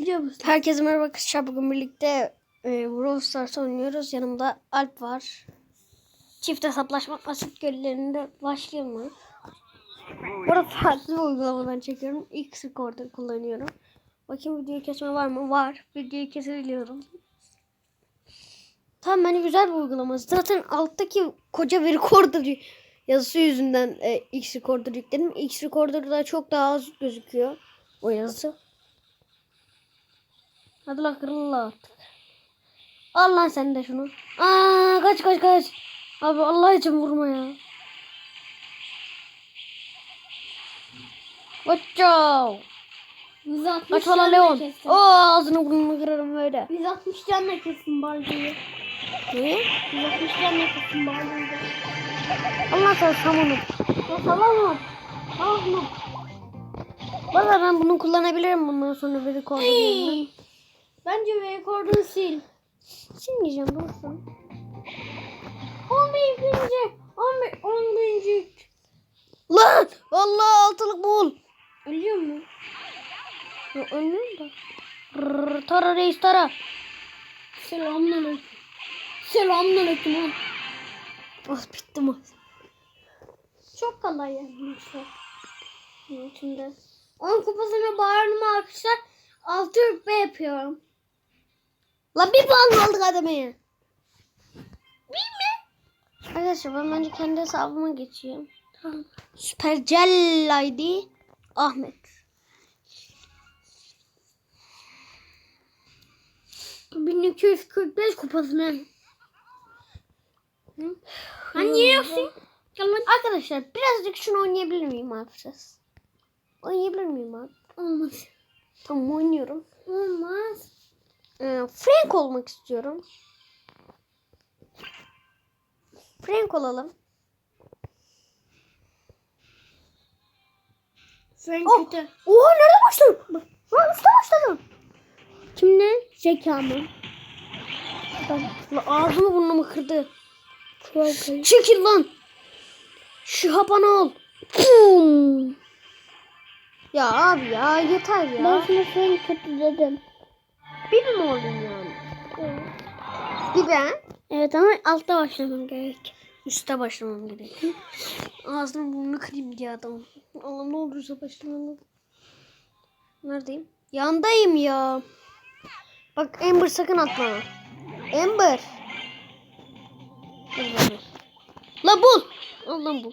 Biliyor musun? Herkese merhaba arkadaşlar. Bugün birlikte e, Brawl Stars oynuyoruz. Yanımda Alp var. Çift hesaplaşma asit göllerinde başlayalım mı? Burada farklı bir uygulamadan çekiyorum. X Recorder kullanıyorum. Bakayım videoyu kesme var mı? Var. Videoyu kesebiliyorum. Tamam bence güzel bir uygulama. Zaten alttaki koca bir recorder yazısı yüzünden e, X Recorder yükledim. X Recorder'da çok daha az gözüküyor o yazı. Hadi lan kırıl artık. Al lan sen de şunu. Aa kaç kaç kaç. Abi Allah için vurma ya. Koço. 160 Kaç valla Leon. Oo ağzını burnunu kırarım böyle. 160 canla kestim Barley'i. Ne? 160 canla kestim Barley'i. Allah sen samunu. Ya tamam. Tamam. Valla ben bunu kullanabilirim bundan sonra rekorda yerine. Bence ve rekordunu sil. Şimdi diyeceğim dursun. 11. 11. 11. Lan! Allah altılık bul. Ölüyor mu? Ya ölmüyorum da. Rrr, tara reis tara. Selamünaleyküm. Selamünaleyküm. ha. Ah bittim ah. Çok kolay yapmışlar. Şimdi 10 kupasına bağırma arkadaşlar. 6 rütbe yapıyorum. Lan bir puan aldık adamaya. Bir mi? Arkadaşlar ben bence kendi hesabıma geçeyim. Tamam. Süpercell ID Ahmet. Hmm. 1245 kupasına. Hı? Sen niye yapsın? Arkadaşlar birazcık şunu oynayabilir miyim hafızız? Oynayabilir miyim abi? Olmaz. Tamam oynuyorum. Olmaz. Ee, Frank olmak istiyorum. Frank olalım. Sen Oh! kötü. Oha nerede başladım? Lan üstte başladım. Kimle? Zeka mı? Lan ağzımı burnumu kırdı. Çekil lan. Şu hapanı ol. Pum. Ya abi ya yeter ya. Ben sana sen kötü dedim. Bir mi olayım yani? Bir ben. Evet ama altta başlamam gerek. Üste başlamam gerek. Ağzını burnunu kırayım diye adam. Allah ne olursa başlamalım. Neredeyim? Yandayım ya. Bak Amber sakın atma. Amber. Amber. La bul. Allah'ım bul.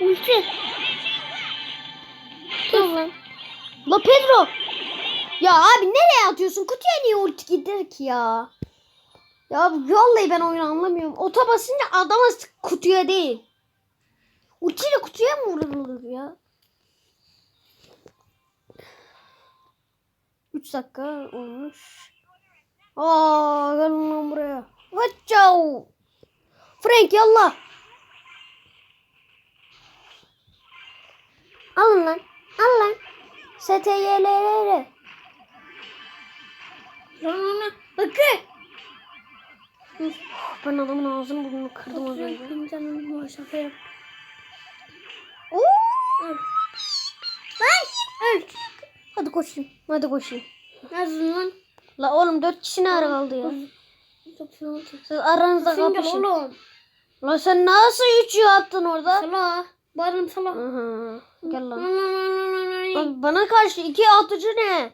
Ulti. Lan. La Pedro. Ya abi nereye atıyorsun? Kutuya niye ulti gider ki ya? Ya vallahi ben oyunu anlamıyorum. Ota basınca adama kutuya değil. Ultiyle kutuya mı vurulur ya? 3 dakika olmuş. Aa gel lan buraya. Vaçav. Frank yallah. Alın lan. Al lan. STYLR. Sonra bakın. Ben adamın ağzını burnunu kırdım az önce. Benim canım var şaka yap. Oo! Lan. Öl. Hadi koşayım. Hadi koşayım. Yazın lan. La oğlum dört kişi ne ara kaldı ya? Siz aranızda kapışın. oğlum. La sen nasıl üçü attın orada? Sala. Barın sala. Aha. Gel. Lan Bana karşı iki atıcı ne?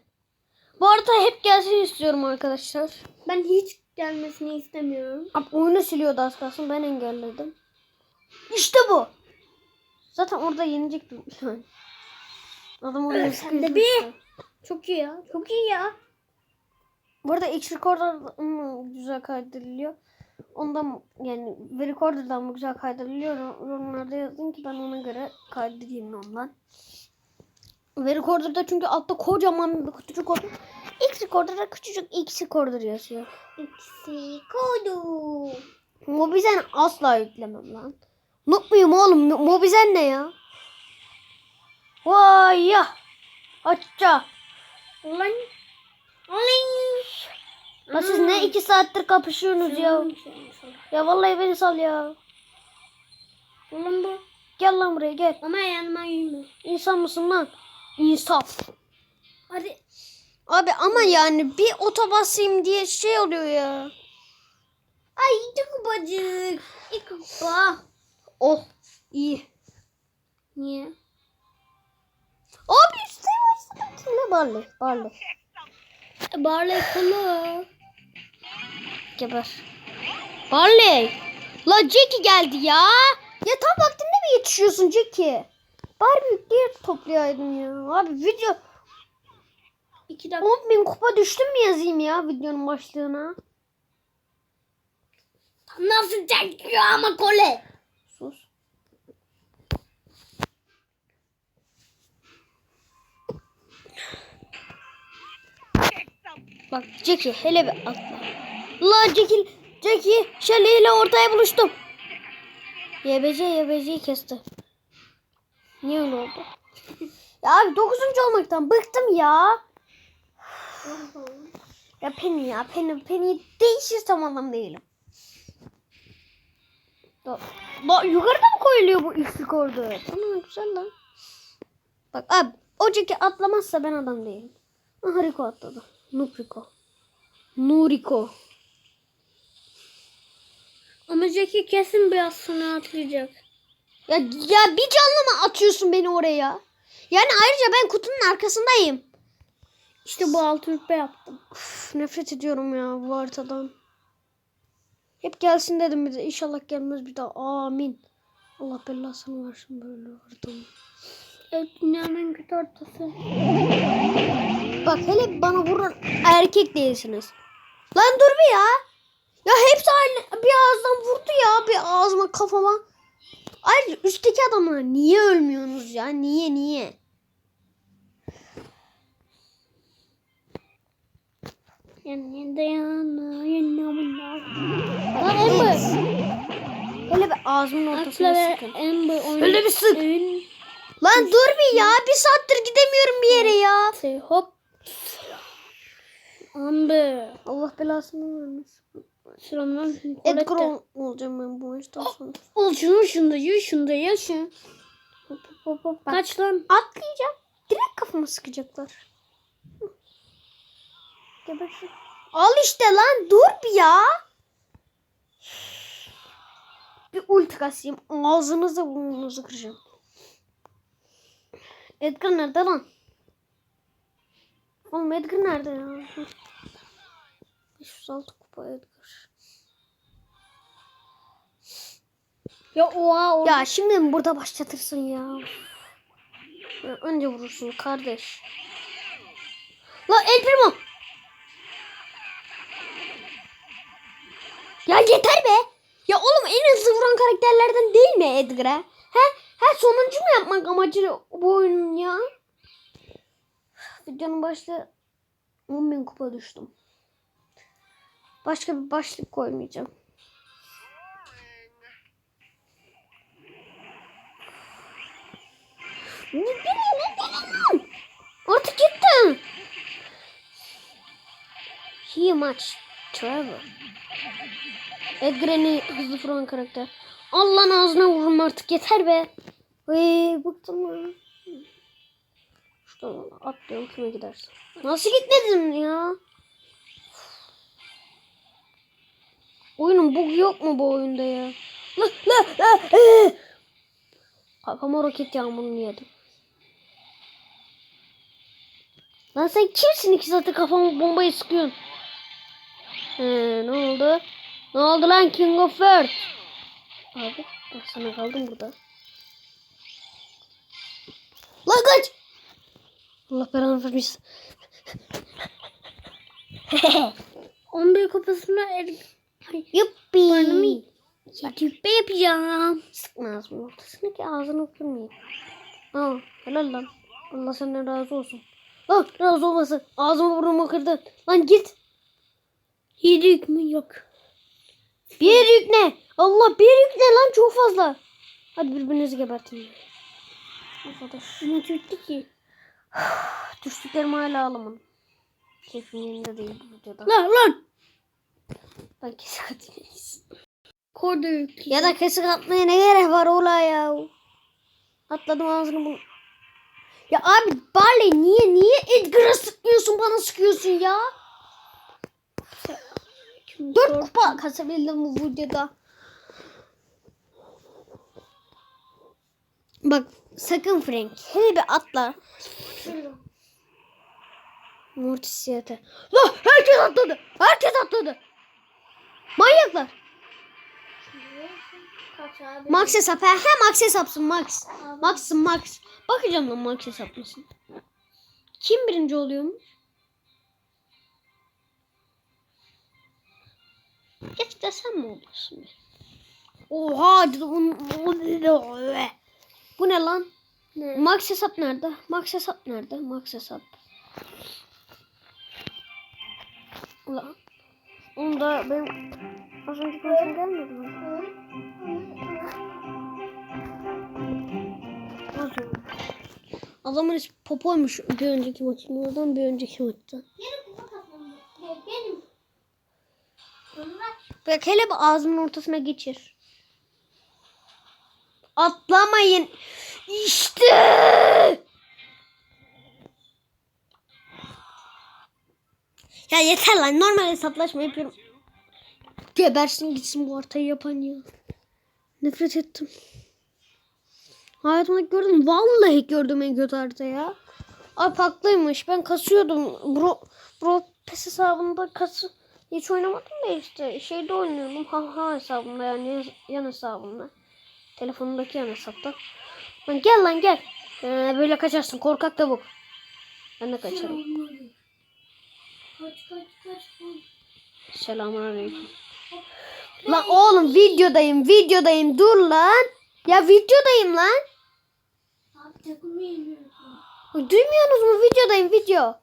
Bu arada hep gelsin istiyorum arkadaşlar. Ben hiç gelmesini istemiyorum. Abi oyunu siliyordu az kalsın ben engelledim. İşte bu. Zaten orada yenecektim. Adam oraya Evet, sen de bir. Çok iyi ya. Çok iyi ya. Bu arada X Recorder hmm, güzel kaydediliyor. Ondan yani ve Recorder'dan mı güzel kaydediliyor? Yorumlarda yazın ki ben ona göre kaydedeyim ondan. Ve Recorder'da çünkü altta kocaman bir küçücük oldu. X Recorder'da küçücük X Recorder yazıyor. İkisi kodu. Mobizen asla yüklemem lan. Noob muyum oğlum? Mo- Mobizen ne ya? Vay ya. Açça. Lan. Lan. La siz ne iki saattir kapışıyorsunuz ya? Ya vallahi beni sal ya. Oğlum bu. Gel lan buraya gel. Ama yanıma yürüme. İnsan mısın lan? İnsaf. Hadi. Abi ama yani bir ota basayım diye şey oluyor ya. Ay çok bacık. İlk kupa. Oh iyi. Niye? Abi isteyemezsin. Ne Barley? Barley. Barley kolu. Geber. Barley. La Jackie geldi ya. Ya tam vaktinde mi yetişiyorsun Jackie? Bari büyükleri toplayaydın ya. Abi video İki dakika. 10 bin kupa düştüm mü yazayım ya videonun başlığına? Nasıl çekiyor ama kole? Sus. Bak Jackie hele bir atla. La Jackie, Jackie Shelly ile ortaya buluştum. YBC YBC'yi kesti. Niye öyle oldu? ya abi dokuzuncu olmaktan bıktım ya. Ya Penny ya Penny Penny değişirsem adam değilim. Da, da yukarıda mı koyuluyor bu ilk rekordu? Ana güzel lan. Bak abi o Jackie atlamazsa ben adam değilim. Aha Rico atladı. Noob Rico. Nuriko. Ama Jackie kesin biraz sonra atlayacak. Ya, ya bir canlı mı atıyorsun beni oraya? Yani ayrıca ben kutunun arkasındayım. İşte bu altı rütbe yaptım. Üf, nefret ediyorum ya bu haritadan. Hep gelsin dedim bir de. İnşallah gelmez bir daha. Amin. Allah belasını versin böyle haritamı. Evet dünyanın en kötü ortası. Bak hele bana vurun erkek değilsiniz. Lan dur bir ya. Ya hepsi aynı bir ağızdan vurdu ya bir ağzıma kafama. Ayrıca üstteki adamlar niye ölmüyorsunuz ya? Niye niye? Lan Ember. Hele bir ağzımın ortasına sıkın. Amber oyun. Öyle bir sık. Oyun. Lan dur bir ya. Bir saattir gidemiyorum bir yere ya. Şey, hop. Amber. Allah belasını vermesin. Selamlar. Edgar ol- olacağım ben bu maçtan sonra. Ol şunu şunda ye şunda ye şunu. Hop hop hop. Kaç lan. Atlayacağım. Direkt kafama sıkacaklar. Gebersin. Al işte lan dur bir ya. Bir ulti kasayım. Ağzınızı burnunuzu kıracağım. Edgar nerede lan? Oğlum Edgar nerede ya? Hı. 506 kupa Edgar. Ya oha oha. Ya şimdi mi burada başlatırsın ya? ya önce vurursun kardeş. La El Primo. Ya yeter be. Ya oğlum en hızlı vuran karakterlerden değil mi Edgar'a? He? He sonuncu mu yapmak amacı bu oyunun ya? Videonun başta 10.000 kupa düştüm. Başka bir başlık koymayacağım. Ne bileyim ne bileyim. Artık gittin. He much travel. Edgar en iyi hızlı vuran karakter. Allah'ın ağzına vururum artık yeter be. Ay bıktım ya. Şuradan atlıyorum kime gidersin. Nasıl gitmedim ya? Oyunun bug yok mu bu oyunda ya? La la la. Kafama roket yağmurunu yedim. Lan sen kimsin iki saattir kafama bombayı sıkıyorsun? He, ne oldu? Ne oldu lan King of Earth? Abi ben sana kaldım burada. Lan kaç! Allah belanı vermesin. 11 kupasına er... Yuppi. Barnum- Rütbe yapacağım. Sıkma ağzımın ortasını ki ağzını kırmayayım. Aa helal lan. Allah senden razı olsun. Lan razı olmasın. Ağzımı burnumu kırdın. Lan git. Yedi yük mü? Yok. Bir yük ne? Allah bir yük ne lan çok fazla. Hadi birbirinizi gebertin. Arkadaş. Ama kötü ki. Düştüklerimi hala alamadım. Keyfim yerinde değil videoda. Lan lan. Ben kesik atayım. Korda yük. Ya da kesik atmaya ne gerek var ola ya. Atladım ağzını bul. Ya abi Barley niye niye Edgar'a bana sıkıyorsun ya? Dört kupa kasabildim bu videoda. Bak sakın Frank. Hele bir atla. Mortis yete. Lan herkes atladı. Herkes atladı. Manyaklar. Kaç abi? Max hesap. He, he Max hesapsın Max. Max'ın Max. Bakacağım lan Max hesap mısın? Kim birinci oluyormuş? Geç de sen mi oluyorsun? Oha! Bu ne lan? Ne? Max hesap nerede? Max hesap nerede? Max hesap. Ulan. Onu da benim az önce konuşum gelmedi mi? Önce. Adamın ismi Popo'ymuş bir önceki maçından bir önceki maçtan. Bak hele bir ağzımın ortasına geçir. Atlamayın. İşte. Ya yeter lan normal hesaplaşma yapıyorum. Gebersin gitsin bu ortayı yapan ya. Nefret ettim. Hayatımda gördüm. Vallahi gördüm en kötü harita ya. Ay haklıymış. Ben kasıyordum. Bro, bro PES hesabında kası hiç oynamadım da işte şeyde oynuyordum. Ha ha hesabımda yani yan, hesabımda. Telefonumdaki yan hesapta. Lan gel lan gel. Ee, böyle kaçarsın korkak tavuk. Ben de kaçarım. kaç kaç kaç. Selamünaleyküm. Lan oğlum videodayım videodayım dur lan. Ya videodayım lan. Abi takımı yeniyorsun. Duymuyorsunuz mu videodayım video.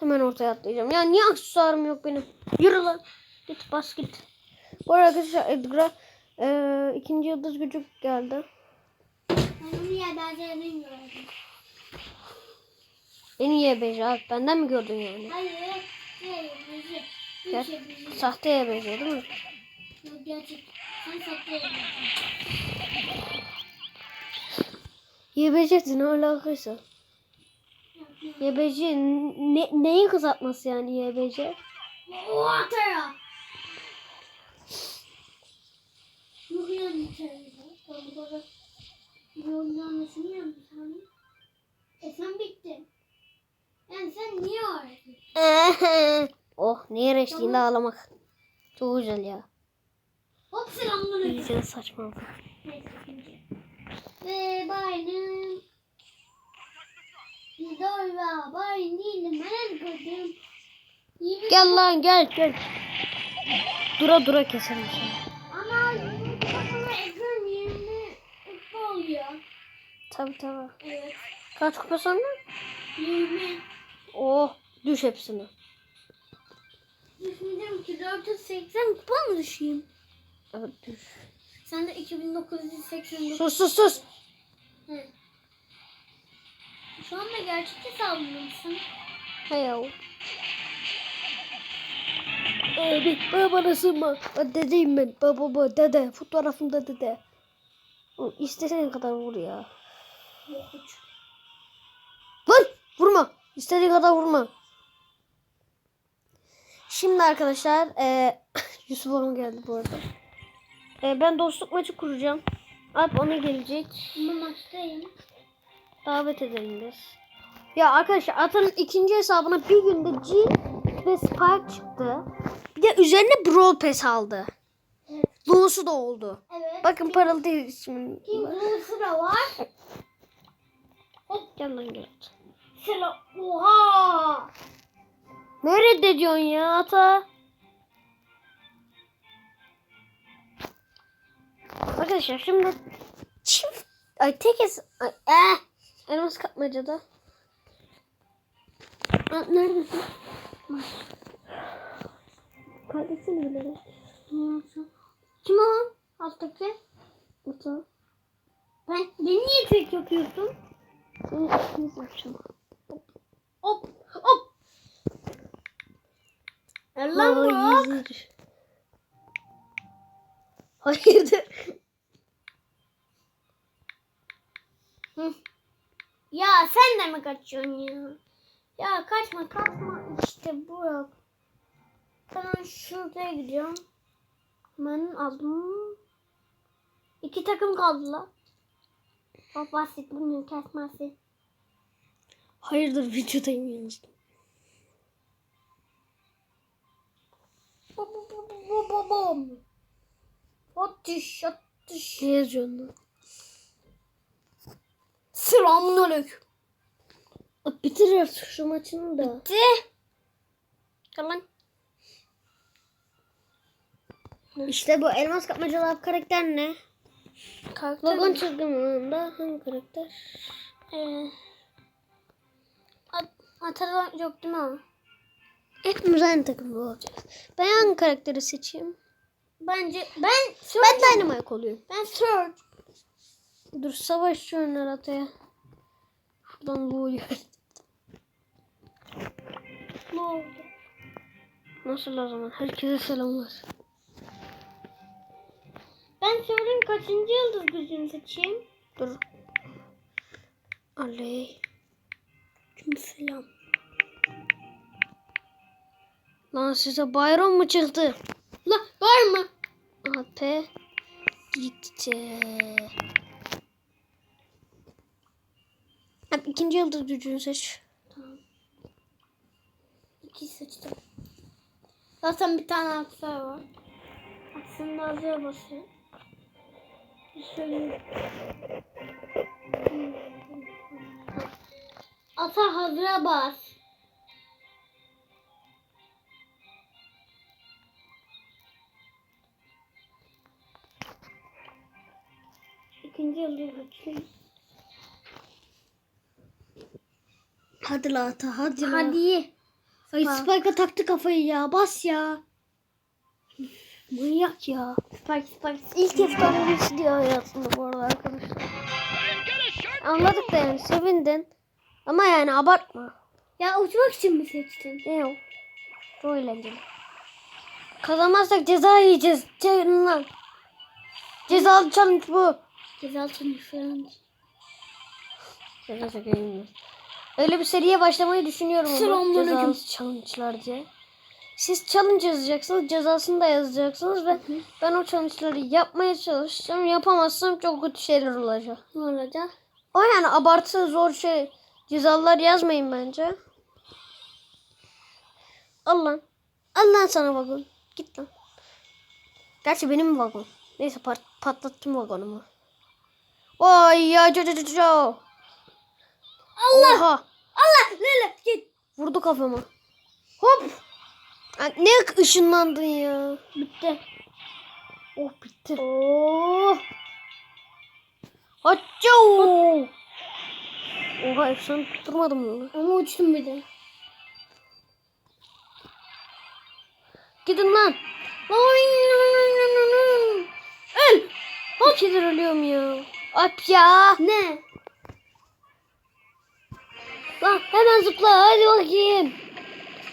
Hemen ortaya atlayacağım. Ya niye aksesuarım yok benim? Yürü lan. Git bas git. Bu arada arkadaşlar Edgar'a eee, ikinci yıldız gücü geldi. Ben onu yerden gördüm. En iyi YBC abi. Benden mi gördün yani? Hayır. Hayır. Bizi. Sahte YBC değil mi? Yok gerçek. Sen saklayın. YBC ne alakaysa. YBC ne, neyin kısaltması yani YBC? Ya bir tane. Ben bu kadar. Yolun yanlışını yapmışsın. E sen bittin. Yani sen niye öğrettin? oh nehir eşliğinde ağlamak. Çok güzel ya. Hop selamünaleyküm. İyice saçma. Ve bayram. Dol ve bayram değilim. Ben Gel lan gel gel. Dura dura keselim seni. Ama kafana ekran yerine kupa oluyor. Tabi tabi. Evet. Kaç kupa sonra? 20. Oh düş hepsini. Düşündüm ki 480 kupa mı düşeyim? Evet düş. Sen de 2989. Sus sus sus. Hı. Şu anda gerçek hesabında mısın? Yav. Abi bana sığma. Ben dedeyim ben. Baba baba dede. Fotoğrafımda dede. O, İstediğin kadar vur ya. Yok hiç. Lan vurma. İstediğin kadar vurma. Şimdi arkadaşlar e, Yusuf Hanım geldi bu arada. E, ben dostluk maçı kuracağım. Alp ona gelecek. Bu maçtayım. Davet edelim biz. Ya arkadaşlar Atan'ın ikinci hesabına bir günde G ve Spark çıktı. Bir de üzerine Brawl Pass aldı. Evet. Da oldu. Evet. Bakın parıltı ismin. King Blue'su da var. Gel lan gel. Selam. Oha. Ne reddediyorsun ya Ata? Arkadaşlar şimdi çift ay tek es ay, eh, elmas kapmacada. Aa, neredesin? Bak. Kaydetsene bile. Kim o? Alttaki. Ata. Ben, beni niye tek yapıyorsun? İkimiz yapacağım. Lan Hayır. Hayırdır? ya sen de mi kaçıyorsun ya? Ya kaçma kaçma işte Burak. Ben şuraya gidiyorum. Benim adım. İki takım kaldı lan. Çok basit bunun kesmesi. Hayırdır videodayım yalnız. Bu. Atış atış. Ne yazıyorsun lan? Selamünaleyküm. Aa, Bitir artık şu maçını da. De. Yalan. İşte bu elmas kapmacalı karakter ne? Karakter Logon çizgiminde hangi karakter? Ee, at, atar yok değil mi? Hepimiz aynı takımda olacağız. Ben hangi karakteri seçeyim? Bence ben Ben Dynamite olayım. ben Surge. Dur savaş şu önler ataya. Şuradan Lu'yu. Ne oldu? Nasıl o zaman? Herkese selamlar. Ben Surge'ün kaçıncı yıldız gücünü seçeyim? Dur. Aley. Selam. Lan size bayram mı çıktı? La var mı? AP gitti. Hadi ikinci yıldız gücünü seç. İki seçtim. Zaten bir tane aksar var. Aksını da hazır basıyor. Şöyle. Ata hazıra bas. İkinci yıldız gücü. Hadi la ata hadi la. Hadi. Ay Spike. Spike'a taktı kafayı ya. Bas ya. Manyak ya. Spike spike. İlk efsanesi diyor hayatında bu arada arkadaşlar. Anladık da yani sevindin. Ama yani abartma. Ya uçmak için mi seçtin? Yok. Çok eğlenceli. Kazanmazsak ceza yiyeceğiz. Çevirin lan. Cezalı challenge bu. Falan. Şaka şaka yiyeyim. Öyle bir seriye başlamayı düşünüyorum ama. Selamünaleyküm. Cezalı challenge'lar diye. Siz challenge yazacaksınız. Cezasını da yazacaksınız ve ben o challenge'ları yapmaya çalışacağım. Yapamazsam çok kötü şeyler olacak. Ne olacak? O yani abartı zor şey. Cezalar yazmayın bence. Al lan. Al lan sana vagon. Git lan. Gerçi benim vagon. Neyse pat- patlattım vagonumu. Oy ya co co co co. Allah! Oha. Allah! Lele git. Vurdu kafama. Hop. Ay, Ne ışınlandın ya. Bitti. Oh bitti. Oo. Haço. Oha efsane tutturmadım onu. Ama uçtum bir de. Gidin lan. Öl. Kaç kere ölüyorum ya. At ya. Ne? Lan hemen zıpla hadi bakayım.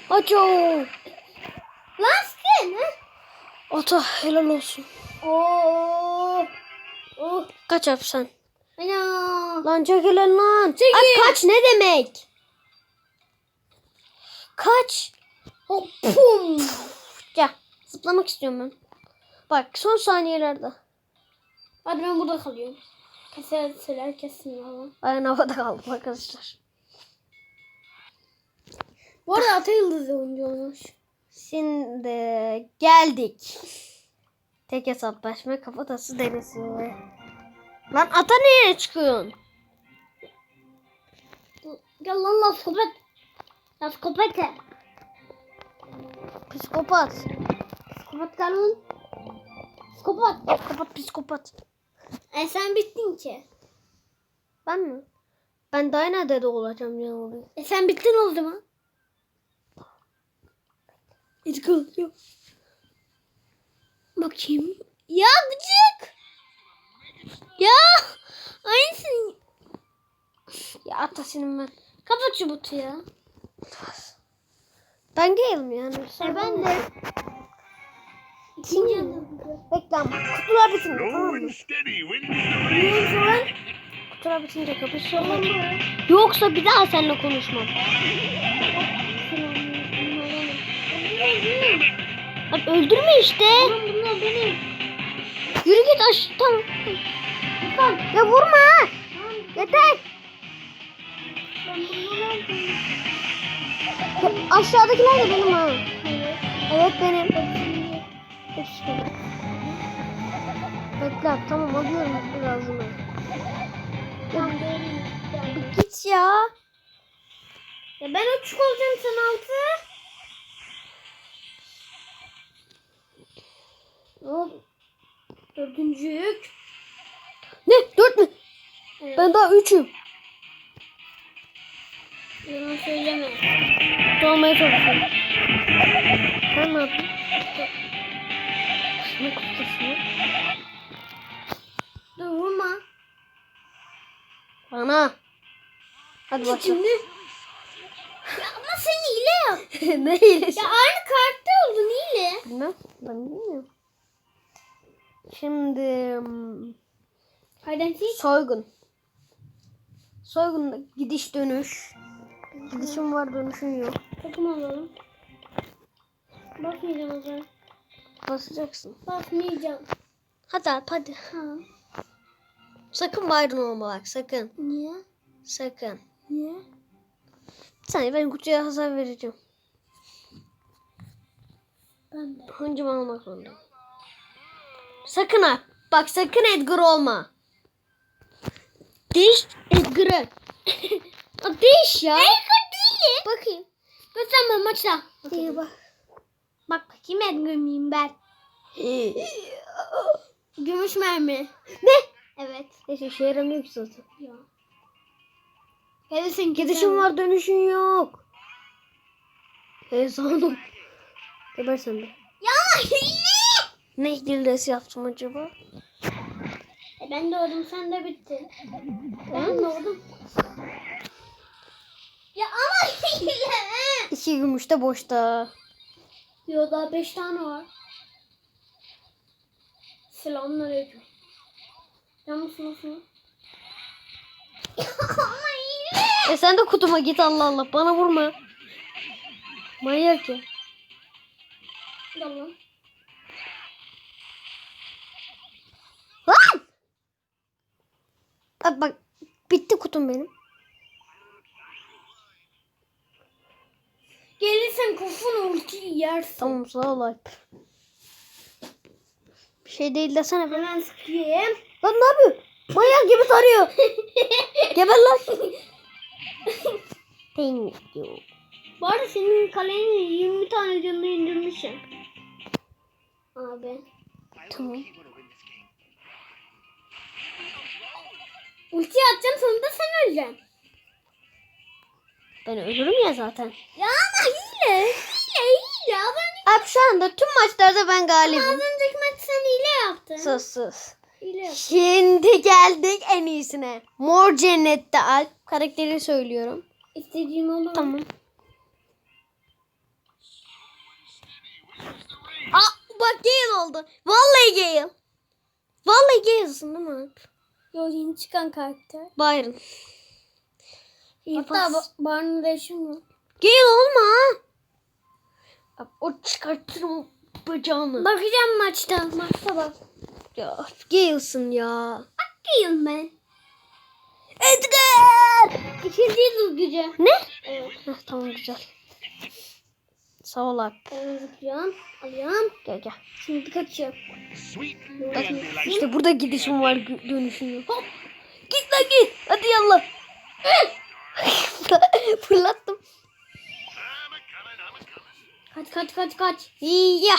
Aço. Laskin. ha? Ata helal olsun. Oo. Oh. Kaç yap sen. Ana. Lan çekilin lan. Çekil. Ay, kaç ne demek? Kaç. Hop. Pum. Gel. Zıplamak istiyorum ben. Bak son saniyelerde. Hadi ben burada kalıyorum. Keserseler kesin valla. Aynen havada kaldım arkadaşlar. Bu arada Ata Yıldız oyuncu olmuş. Şimdi geldik. Tek hesaplaşma kafatası denesi. Lan ata nereye çıkıyorsun? Gel lan. Ya skopete. Psikopat. Skopat gel lan. Skopat. Kapat psikopat. E sen bittin ki. Ben mi? Ben daha nerede de olacağım ya oraya. E sen bittin o zaman. İlgil yok. Bakayım. Ya gıcık. Ya. Aynısın. Ya ata senin ben. Kapat şu butu ya. Ben gayım yani. E ben de. İkinci. Bekle ama. Kutular bitince tamam mı? Tura bitince kapışalım. Yoksa bir daha seninle konuşmam. Abi öldürme işte. Bunlar benim. Yürü git aş. Tamam. Tamam. Ya vurma. Yeter. Aldım. Aşağıdakiler de benim ha. Evet. Evet benim. Hepsi. Bekle tamam alıyorum birazını. Benim. Yani Git ya. Ya ben uçuk olacağım sen altı. Hop. Dördüncük. Ne? Dört mü? Evet. Ben daha üçüm. Yalan söyleme. Dolmaya çalışıyorum. Sen ne yaptın? Kutusunu? Dur vurma. Bana. Hadi başla. Şimdi. Ya ama sen hile yap. ne iyilesi? Ya aynı kartta oldun hile. Bilmem. Ben bilmiyorum. Şimdi hmm, Hayden soygun. Soygunda gidiş dönüş. Gidişim var dönüşüm yok. Takım alalım. Basmayacağım o zaman. Basacaksın. Basmayacağım. Hadi hadi. hadi. Ha. Sakın Byron olma bak sakın. Niye? Sakın. Niye? Bir saniye ben kutuya hasar vereceğim. Ben de. Önce ben olmak zorundayım. Sakın ha. Bak sakın Edgar olma. Değiş Edgar'ı. Değiş ya. Edgar değil. Bakayım. Göster bana maçta. İyi bak. Bak bakayım Edgar mıyım ben? Gümüş mermi. ne? Evet. Neyse işe yaramıyor ki zaten. Ya. Hadi sen Gidişim var dönüşün yok. He sandım. Geber sen de. Ya hile. Ne hilesi yaptım acaba? E ben doğdum sen de bitti. Ben doğdum. Ya ama hile. İki gümüş de boşta. Yo daha beş tane var. Selamünaleyküm. Yalnız nasıl? E sen de kutuma git Allah Allah. Bana vurma. Manyak ya. Tamam. Lan! Bak bak. Bitti kutum benim. Gelirsen kafana ultiyi yersin. Tamam sağ ol Alp. Bir şey değil desene. Hemen sıkayım. Lan ne yapıyor? Manyak gibi sarıyor. Geber lan. Thank you. Bu arada senin kaleni 20 tane canını indirmişim. Abi. Tamam. Ulti atacağım sonunda sen öleceksin. Ben ölürüm ya zaten. Ya ama hile. Hile hile. Az, Alp şu anda tüm maçlarda ben az galibim. önceki maç sen hile yaptın. Sus sus. Hile. Şimdi geldik en iyisine. Mor cennette Alp. Karakteri söylüyorum. İstediğim olur. Tamam. Aa, bak Gale oldu. Vallahi Gale. Vallahi Gale'sın değil mi Alp? Yo yeni çıkan karakter. Byron. İyi Hatta pas. ba- Barney Rash'ın mı? Gale olma. Bak, O çıkartırım bacağını. Bakacağım maçta. Maçta bak. Ya Gale'sın ya. Bakayım ben. Edgar. İkinci yıldız gücü. Ne? Evet. Heh, tamam güzel. Sağ ol Alp. Ben zıplıyorum. Alıyorum. Gel gel. Şimdi kaçıyorum. Bak, işte burada gidişim var dönüşüm yok. Hop. Git lan git. Hadi yallah. Fırlattım. Kaç kaç kaç kaç. Ya.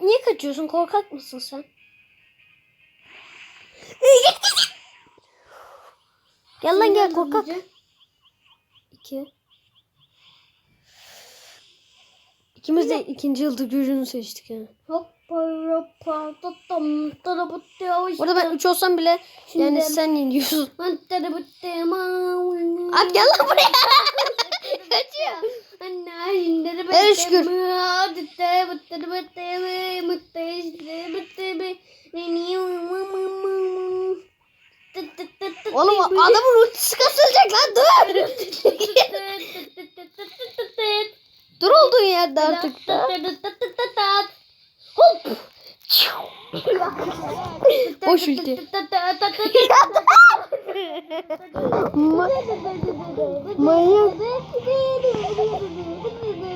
Niye kaçıyorsun? Korkak mısın sen? Gel lan gel korkak. İki. İkimiz de ikinci yıldız gücünü seçtik yani. Hoppa Orada ben üç olsam bile yani Şimdi- sen yeniyorsun. Abi gel lan buraya. Kaçıyor. Ver şükür. Oğlum adamın ultisi kasılacak lan dur. dur olduğun yerde artık da. Hop. Boş. Ma- Manyak.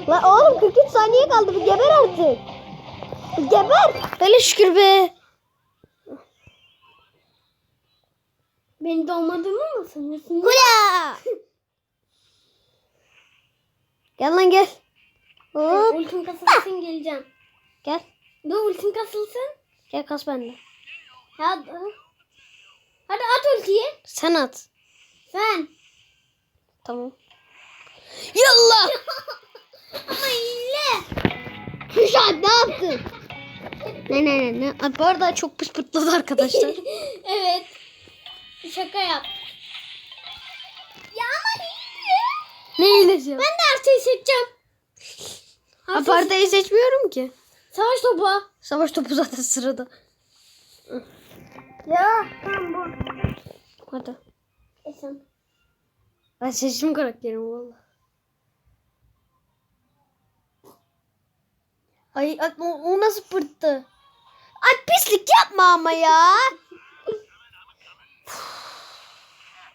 Lan oğlum 43 saniye kaldı bir geber artık. Bir Geber. Hele şükür be. Beni dolmadığımı mı sanıyorsun? Hula. Gel lan gel. Hop. Ultim kasılsın geleceğim. Gel. Dur ultim kasılsın. Gel kas bende. Hadi. Hadi at ultiyi. Sen at. Sen. Tamam. Yallah. Ama hile. Kuşat ne yaptın? Ne ne ne ne. Ay, Bu arada çok pıs pırtladı arkadaşlar. evet. Şaka yap. Ya ama hile. ne iyilesi ya? Ben de artıyı seçeceğim. Apartayı seçmiyorum ki. Savaş topu. Savaş topu zaten sırada. Ya tamam bu. Hadi. Esen. Ben seçtim karakterimi valla. Ay, ay o, o nasıl pırttı? Ay pislik yapma ama ya.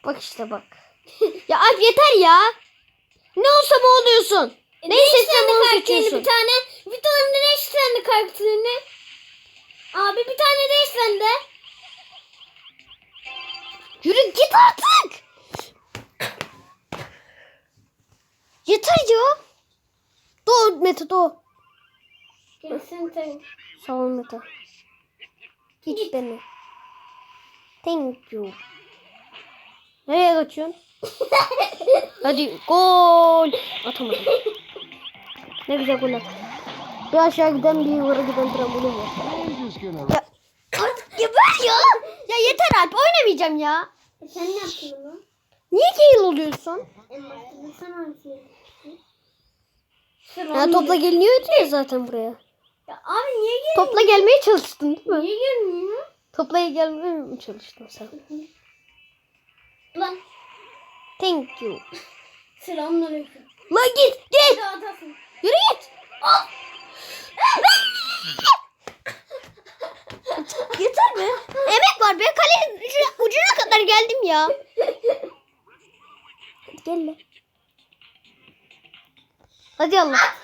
bak işte bak. ya Alp yeter ya. Ne olsa mı oluyorsun? Ne karakterini seçiyorsun. bir tane. Bir tane de kendi karakterini. Abi bir tane değiş bende. Yürü git artık. Yeter ya. Doğu Mete doğu. Gelsin sen. Sağ ol Mete. Hiç beni. Thank you. Nereye kaçıyorsun? Hadi gol. Atamadım. Ne güzel gol attı. Bir aşağı giden bir yukarı giden trambolin var. Ya, artık geber ya. Ya yeter Alp oynamayacağım ya. E sen ne yaptın onu? Niye geyil oluyorsun? Ya topla geliniyor ya zaten buraya. Ya abi niye gel? Topla gelmeye çalıştın değil mi? Niye gelmiyor? Topla gelmeye mi çalıştın sen? Lan Thank you. selamünaleyküm. La git git. daha atasın. Yürü git. Yeter mi? Emek var be kalenin ucuna, ucuna kadar geldim ya. Gel lan. Hadi Allah.